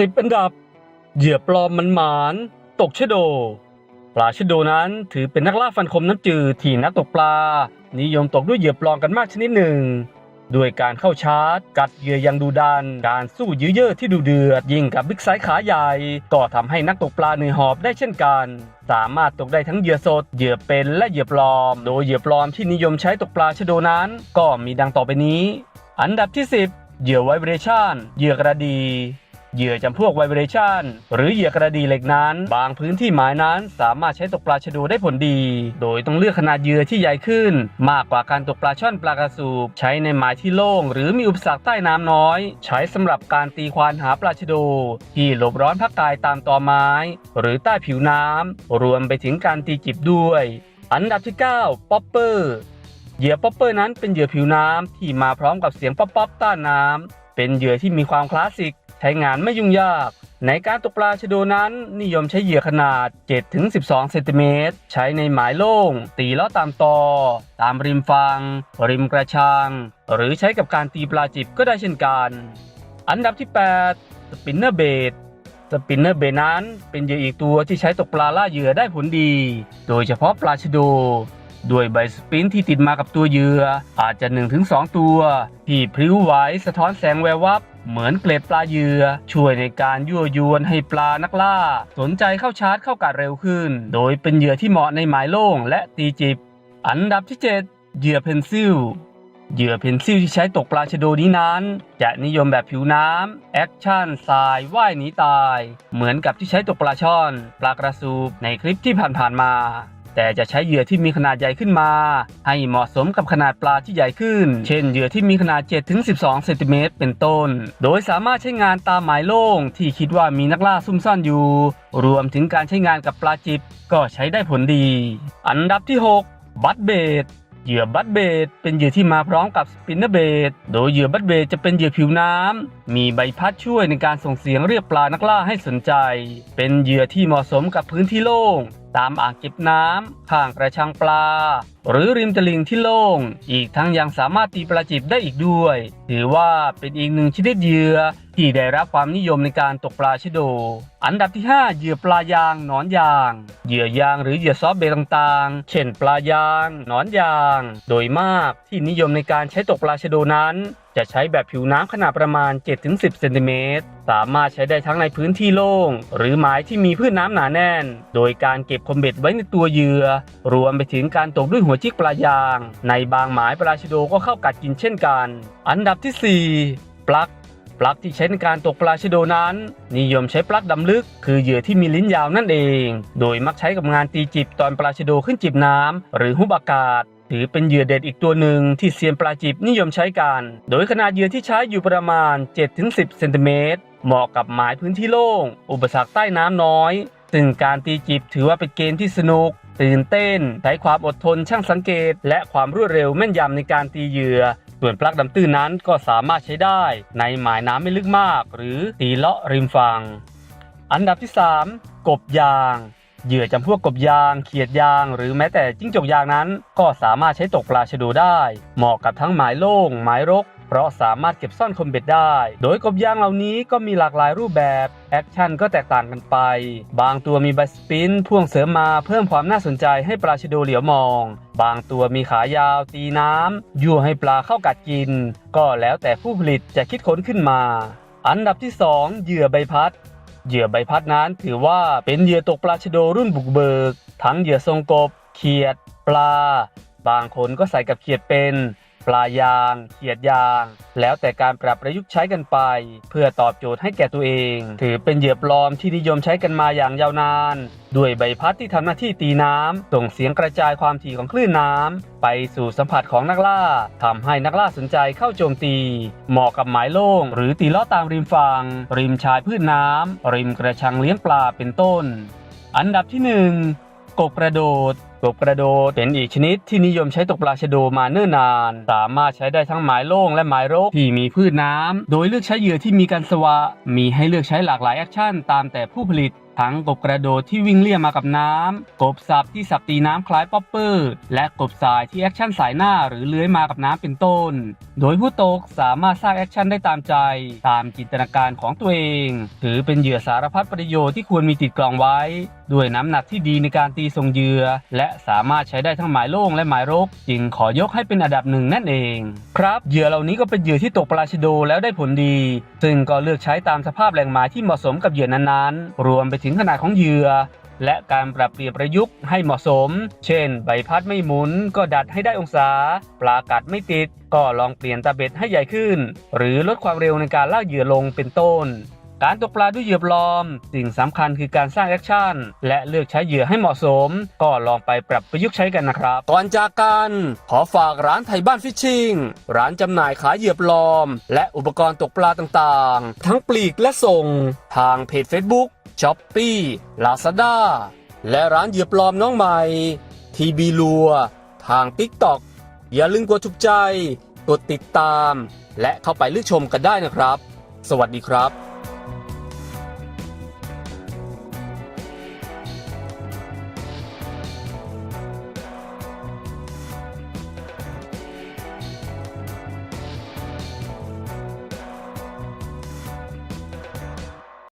สิบอันดับ เหยื่อปลอมมันหมาน ตกชะโด ปลาชะโดนั้นถือเป็นนักล่าฟันคมน้ำจืดที่นักตกปลา นิยมตกด้วยเหยื่อปลอมกันมากชนิดหนึ่งด้วยการเข้าชาร์จ กัดเหยื่อยังดูดัน การสู้ยื้อเย่อที่ดูเดือด ยิงกับบิ๊กไซส์ขาใหญ่ ก็ทำให้นักตกปลาเหนื่อยหอบได้เช่นกัน สามารถตกได้ทั้งเหยื่อสด เหยื่อเป็นและเหยื่อปลอม โดยเหยื่อปลอมที่นิยมใช้ตกปลาชะโดนั้น ก็มีดังต่อไปนี้ อันดับที่ 10 เหยื่อไวเบรชั่น เหยื่อกระดี เหยื่อจำพวกไวเบรชั่นหรือเหยื่อกระดีเหล็กนั้น บางพื้นที่หมายนั้น สามารถใช้ตกปลาชะโดได้ผลดี โดยต้องเลือกขนาดเหยื่อที่ใหญ่ขึ้น มากกว่าการตกปลาช่อนปลากระสูบใช้ในหมายที่โล่งหรือมีอุปสรรคใต้น้ำน้อย ใช้สำหรับการตีควานหาปลาชะโด ที่หลบร้อนพักกายตามตอไม้ หรือใต้ผิวน้ำรวมไปถึงการตีจิบด้วย อันดับที่ 9 ป๊อปเปอร์เหยื่อป๊อปเปอร์นั้นเป็นเหยื่อผิวน้ำที่มาพร้อมกับเสียงป๊อปป๊อปต้านน้ำเป็นเหยื่อที่มีความคลาสสิก ใช้งานไม่ยุ่งยาก ในการตกปลาชะโดนั้นนิยมใช้เหยื่อขนาด 7-12 เซนติเมตร ใช้ในหมายโล่ง ตีเลาะตามตอ ตามริมฟัง ริมกระชัง หรือใช้กับการตีปลาจิบก็ได้เช่นกัน อันดับที่ 8 สปินเนอร์เบดสปินเนอร์เบดนั้นเป็นเหยื่ออีกตัวที่ใช้ตกปลาล่าเหยื่อได้ผลดี โดยเฉพาะปลาชะโด ด้วยใบสปินที่ติดมากับตัวเหยื่ออาจจะ 1-2 ตัว ที่พริ้วไหวสะท้อนแสงแวววับ เหมือนเกล็ดปลาเหยื่อ ช่วยในการยั่วยวนให้ปลานักล่า สนใจเข้าชาร์จเข้ากัดเร็วขึ้น โดยเป็นเหยื่อที่เหมาะในหมายโล่งและตีจิบ อันดับที่ 7 เหยื่อเพนซิลเหยื่อเพนซิลที่ใช้ตกปลาชะโดนี้นั้น จะนิยมแบบผิวน้ำแอคชั่นทรายว่ายหนีตาย เหมือนกับที่ใช้ตกปลาช่อน ปลากระสูบในคลิปที่ผ่านๆมา แต่จะใช้เหยื่อที่มีขนาดใหญ่ขึ้นมา ให้เหมาะสมกับขนาดปลาที่ใหญ่ขึ้น เช่นเหยื่อที่มีขนาด 7-12 เซนติเมตรเป็นต้น โดยสามารถใช้งานตามหมายโล่งที่คิดว่ามีนักล่าซุ่มซ่อนอยู่ รวมถึงการใช้งานกับปลาจิบก็ใช้ได้ผลดี อันดับที่ 6 บัตเบดเหยื่อบัตเบดเป็นเหยื่อที่มาพร้อมกับสปินเนอร์เบดโดยเหยื่อบัตเบดจะเป็นเหยื่อผิวน้ำมีใบพัดช่วยในการส่งเสียงเรียกปลานักล่าให้สนใจ เป็นเหยื่อที่เหมาะสมกับพื้นที่โล่ง ตามอ่างเก็บน้ำข้างกระชังปลา หรือริมตลิ่งที่โล่ง อีกทั้งยังสามารถตีปลาจิบได้อีกด้วย ถือว่าเป็นอีกหนึ่งชนิดเหยื่อที่ได้รับความนิยมในการตกปลาชะโด อันดับที่ 5 เหยื่อปลายางหนอนยาง เหยื่อยางหรือเหยื่อซอฟเบย์ต่างๆ เช่นปลายางหนอนยาง โดยมากที่นิยมในการใช้ตกปลาชะโดนั้นจะใช้แบบผิวน้ำขนาดประมาณ 7-10 เซนติเมตร สามารถใช้ได้ทั้งในพื้นที่โล่ง หรือหมายที่มีพืชน้ำหนาแน่น โดยการเก็บคอมเบ็ดไว้ในตัวเหยื่อ รวมไปถึงการตกด้วยหัวจิกปลายาง ในบางหมายปลาชะโดก็เข้ากัดกินเช่นกัน อันดับที่ 4 ปลั๊กปลั๊กที่ใช้ในการตกปลาชะโดนั้น นิยมใช้ปลั๊กดำลึก คือเหยื่อที่มีลิ้นยาวนั่นเอง โดยมักใช้กับงานตีจิบตอนปลาชะโดขึ้นจิบน้ำหรือหุบอากาศ ถือเป็นเหยื่อเด็ดอีกตัวหนึ่งที่เซียนปลาจิบนิยมใช้กันโดยขนาดเหยื่อที่ใช้อยู่ประมาณ 7-10 เซนติเมตร เหมาะกับหมายพื้นที่โล่ง อุปสรรคใต้น้ำน้อย ซึ่งการตีจิบถือว่าเป็นเกมที่สนุก ตื่นเต้น ใช้ความอดทนช่างสังเกต และความรวดเร็วแม่นยำในการตีเหยื่อ ส่วนปลั๊กดำตื้นนั้นก็สามารถใช้ได้ ในหมายน้ำไม่ลึกมาก หรือตีเลาะริมฝั่ง อันดับที่ 3 กบยาง เหยื่อจำพวกกบยาง เขียดยาง หรือแม้แต่จิ้งจกยางนั้น ก็สามารถใช้ตกปลาชะโดได้ เหมาะกับทั้งหมายโล่งหมายรก เพราะสามารถเก็บซ่อนคมเบ็ดได้ โดยกบยางเหล่านี้ก็มีหลากหลายรูปแบบ แอคชั่นก็แตกต่างกันไป บางตัวมีใบสปิน พ่วงเสริมมาเพิ่มความน่าสนใจให้ปลาชะโดเหลียวมอง บางตัวมีขายาว ตีน้ำยั่วให้ปลาเข้ากัดกิน ก็แล้วแต่ผู้ผลิตจะคิดค้นขึ้นมา อันดับที่ 2 เหยื่อใบพัด เหยื่อใบพัดนั้นถือว่าเป็นเหยื่อตกปลาชโดรุ่นบุกเบิก ทั้งเหยื่อทรงกบ เขียด ปลา บางคนก็ใส่กับเขียดเป็น ปลายางเขียดยาง แล้วแต่การปรับประยุกต์ใช้กันไป เพื่อตอบโจทย์ให้แก่ตัวเอง ถือเป็นเหยื่อปลอมที่นิยมใช้กันมาอย่างยาวนาน ด้วยใบพัดที่ทำหน้าที่ตีน้ำส่งเสียงกระจายความถี่ของคลื่นน้ำไปสู่สัมผัสของนักล่าทำให้นักล่าสนใจเข้าโจมตี เหมาะกับหมายโล่ง หรือตีล้อตามริมฝั่งริมชายพืชน้ำริมกระชังเลี้ยงปลาเป็นต้น อันดับที่หนึ่ง กบกระโดดกบกระโดดเป็นอีกชนิดที่นิยมใช้ตกปลาชะโดมาเนิ่นนาน สามารถใช้ได้ทั้งหมายโล่งและหมายรกที่มีพืชน้ำโดยเลือกใช้เหยื่อที่มีการสวะ มีให้เลือกใช้หลากหลายแอคชั่นตามแต่ผู้ผลิต ทั้งกบกระโดดที่วิ่งเลี่ยมมากับน้ำกบสับที่สับตีน้ำคล้ายป๊อปเปอร์ และกบสายที่แอคชั่นสายหน้าหรือเลื้อยมากับน้ำเป็นต้น โดยผู้ตกสามารถสร้างแอคชั่นได้ตามใจ ตามจินตนาการของตัวเอง ถือเป็นเหยื่อสารพัดประโยชน์ที่ควรมีติดกล่องไว้ ด้วยน้ำหนักที่ดีในการตีทรงเหยื่อและสามารถใช้ได้ทั้งหมายโล่งและหมายรก จึงขอยกให้เป็นอันดับหนึ่งนั่นเอง ครับเหยื่อเหล่านี้ก็เป็นเหยื่อที่ตกปลาชโดแล้วได้ผลดี ซึ่งก็เลือกใช้ตามสภาพแหล่งหมายที่เหมาะสมกับเหยื่อนั้นๆ รวมไปถึงขนาดของเหยื่อและการปรับเปลี่ยนประยุกต์ให้เหมาะสม เช่น ใบพัดไม่หมุน ก็ดัดให้ได้องศา ปลากัดไม่ติด ก็ลองเปลี่ยนตาเบ็ดให้ใหญ่ขึ้น หรือลดความเร็วในการลากเหยื่อลงเป็นต้น การตกปลาด้วยเหยื่อปลอม สิ่งสำคัญคือการสร้างแอคชั่น และเลือกใช้เหยื่อให้เหมาะสม ก็ลองไปปรับประยุกต์ใช้กันนะครับ ก่อนจากกันขอฝากร้านไทยบ้านฟิชชิงร้านจำหน่ายขายเหยื่อปลอม และอุปกรณ์ตกปลาต่างๆ ทั้งปลีกและส่ง ทางเพจ Facebook s h o p e e Lazada และร้านเหยื่อปลอมน้องใหม่ทีบีลัว ทาง TikTok อย่าลืมกดถูกใจ กดติดตาม และเข้าไปเลือกชมกันได้นะครับ สวัสดีครับ